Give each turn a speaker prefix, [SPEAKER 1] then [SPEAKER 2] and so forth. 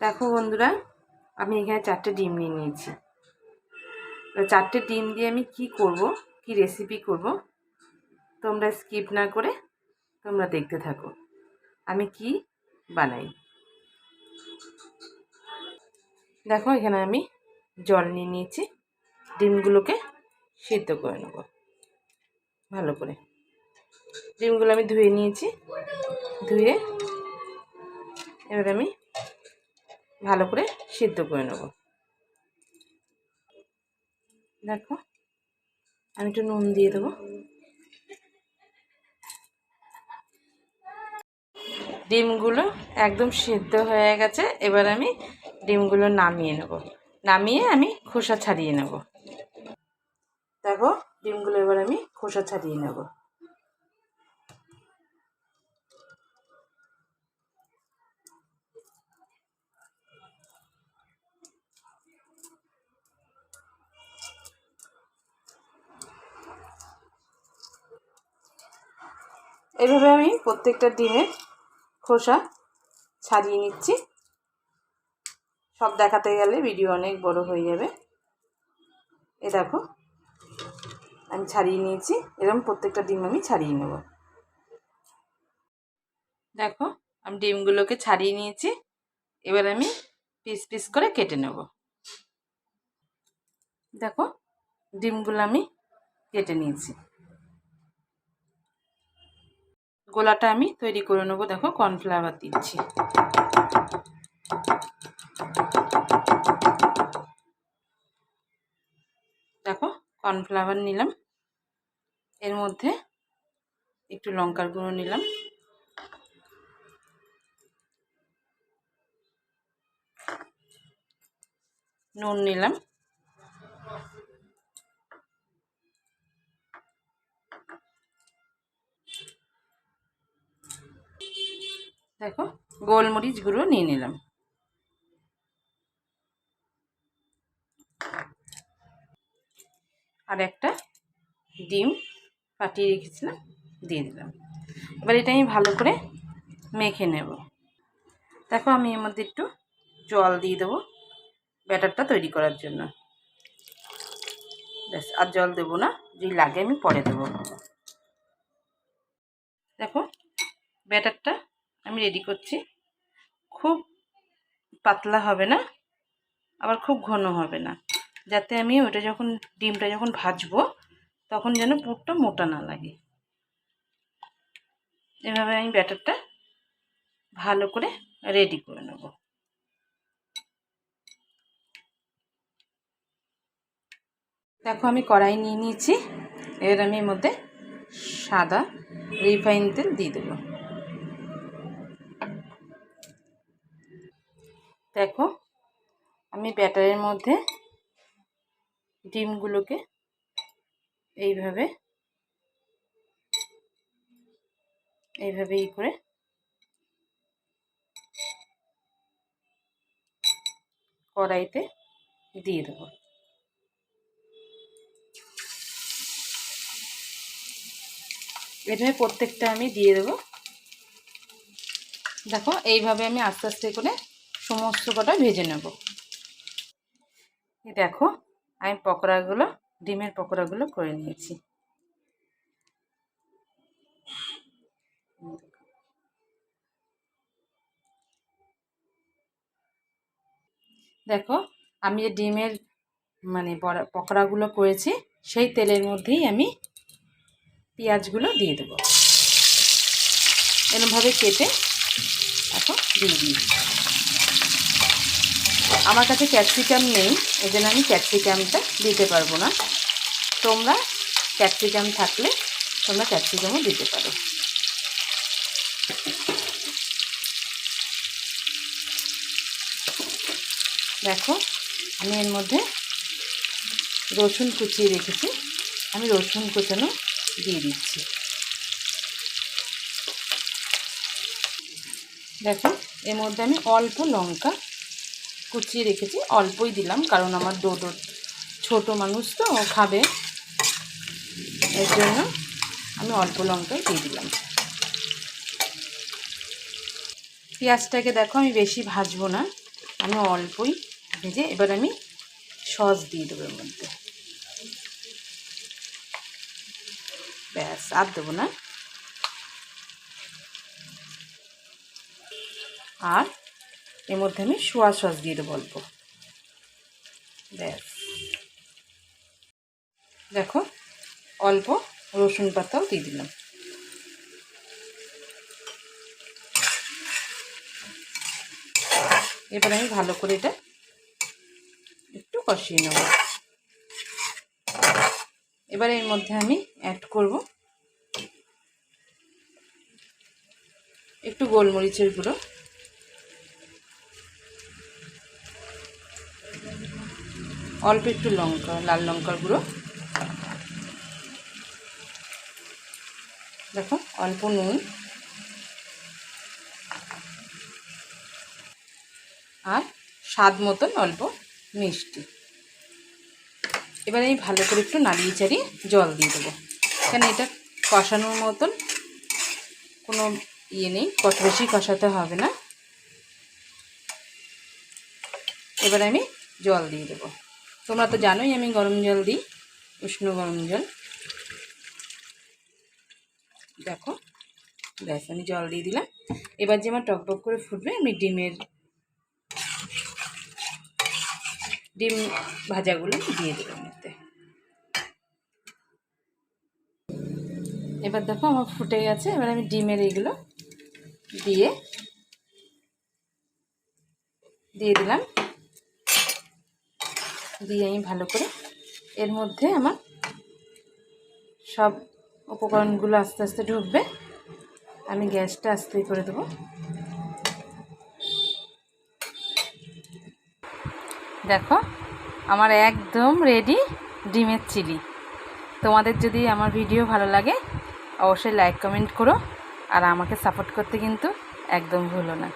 [SPEAKER 1] দেখো বন্ধুরা, আমি এখানে চারটে ডিম নিয়ে নিয়েছি। চারটে ডিম দিয়ে আমি কি করব, কি রেসিপি করব, তোমরা স্কিপ না করে তোমরা দেখতে থাকো। আমি কি বানাই? দেখো, এখানে আমি জল নিয়ে নিয়েছি। ডিমগুলোকে সিদ্ধ করে নেব, ভালো করে। ডিমগুলো আমি ধুয়ে নিয়েছি, ধুয়ে এবার আমি ভালো করে সিদ্ধ করে নেব। দেখো, আমি একটু নুন দিয়ে দেবো। ডিমগুলো একদম সিদ্ধ হয়ে গেছে, এবার আমি ডিমগুলো নামিয়ে নেব। নামিয়ে আমি খোসা ছাড়িয়ে নেব। দেখো, ডিমগুলো এবার আমি খোসা ছাড়িয়ে নেব। এভাবে আমি প্রত্যেকটা ডিমের খোসা ছাড়িয়ে নিচ্ছি। সব দেখাতে গেলে ভিডিও অনেক বড় হয়ে যাবে। এ দেখো, আমি ছাড়িয়ে নিয়েছি। এরকম প্রত্যেকটা ডিম আমি ছাড়িয়ে নেব। দেখো, আমি ডিমগুলোকে ছাড়িয়ে নিয়েছি। এবার আমি পিস পিস করে কেটে নেব। দেখো, ডিমগুলো আমি কেটে নিয়েছি। গোলাটা আমি তৈরি করে নেব। দেখো, কর্নফ্লাওয়ার দিচ্ছি। দেখো, কর্নফ্লাওয়ার নিলাম। এর মধ্যে একটু লঙ্কার গুঁড়ো নিলাম। নুন নিলাম। দেখো, গোলমরিচ গুঁড়ো নিয়ে নিলাম। আর একটা ডিম ফাটিয়ে রেখেছিলাম, দিয়ে দিলাম। এবার এটা আমি ভালো করে মেখে নেব। দেখো, আমি এর মধ্যে একটু জল দিয়ে দেবো ব্যাটারটা তৈরি করার জন্য। ব্যাস, আর জল দেবো না, যদি লাগে আমি পরে দেবো। দেখো, ব্যাটারটা আমি রেডি করছি। খুব পাতলা হবে না, আবার খুব ঘন হবে না। যাতে আমি ওটা যখন, ডিমটা যখন ভাজবো, তখন যেন পুরটা মোটা না লাগে। এভাবে আমি ব্যাটারটা ভালো করে রেডি করে নেব। দেখো আমি কড়াই নিয়ে নিয়েছি, এবার আমি এর মধ্যে সাদা রিফাইন তেল দিয়ে দেবো। দেখো, আমি ব্যাটারের মধ্যে ডিমগুলোকে এইভাবে এইভাবে ই করে কড়াইতে দিয়ে দেবো। এভাবে প্রত্যেকটা আমি দিয়ে দেবো। দেখো, এইভাবে আমি আস্তে আস্তে করে সমস্ত কটা ভেজে নেব। দেখো, আমি পকোড়াগুলো, ডিমের পকোড়াগুলো করে নিয়েছি। দেখো, আমি যে ডিমের মানে পকোড়াগুলো করেছি, সেই তেলের মধ্যেই আমি পেঁয়াজগুলো দিয়ে দেবো। এরমভাবে কেটে এখন দিয়ে দিই আমার কাছে ক্যাপসিকাম নেই এই জন্য আমি ক্যাপসিকামটা দিতে পারব না। তোমরা ক্যাপসিকাম থাকলে তোমরা ক্যাপসিকামও দিতে পারো। দেখো, আমি এর মধ্যে রসুন কুচিয়ে রেখেছি। আমি রসুন কুচানো দিয়ে দিচ্ছি। দেখো, এর মধ্যে আমি অল্প লঙ্কা কুচিয়ে রেখেছি, অল্পই দিলাম কারণ আমার ডোডো ছোট মানুষ তো খাবে। এর জন্য আমি অল্প লঙ্কাই দিয়ে দিলাম। পেঁয়াজটাকে দেখো, আমি বেশি ভাজবো না, আমি অল্পই ভেজে এবার আমি সস দিয়ে দেবো এর মধ্যে। ব্যাস, আর দেবো না। আর এর মধ্যে আমি সোয়া সস দিয়ে দেবো অল্প। ব্যাস। দেখো, অল্প রসুন পাতাও দিয়ে দিলাম। এবার আমি ভালো করে এটা একটু কষিয়ে নেব। এবার এর মধ্যে আমি অ্যাড করব একটু গোলমরিচের গুঁড়ো। অল্প একটু লঙ্কা, লাল লঙ্কার গুঁড়ো। দেখো, অল্প নুন। আর স্বাদ মতন অল্প মিষ্টি। এবার আমি ভালো করে একটু নাড়িয়ে চাড়িয়ে জল দিয়ে দেবো। কেন এটা কষানোর মতন কোনো ইয়ে নেই কত বেশি কষাতে হবে না। এবার আমি জল দিয়ে দেবো। তোমরা তো জানোই আমি গরম জল দিই, উষ্ণ গরম জল। দেখো, ব্যাস, আমি জল দিয়ে দিলাম। এবার যে আমার টকবক করে ফুটবে, আমি ডিমের, ডিম ভাজাগুলো দিয়ে দেবো মধ্যে এবার দেখো, আমার ফুটে গেছে। এবার আমি ডিমের এইগুলো দিয়ে দিয়ে দিলাম। দিয়ে আমি ভালো করে এর মধ্যে আমার সব উপকরণগুলো আস্তে আস্তে ঢুকবে। আমি গ্যাসটা আস্তেই করে দেবো। দেখো, আমার একদম রেডি ডিমের চিলি। তোমাদের যদি আমার ভিডিও ভালো লাগে, অবশ্যই লাইক কমেন্ট করো। আর আমাকে সাপোর্ট করতে কিন্তু একদম ভুলো না।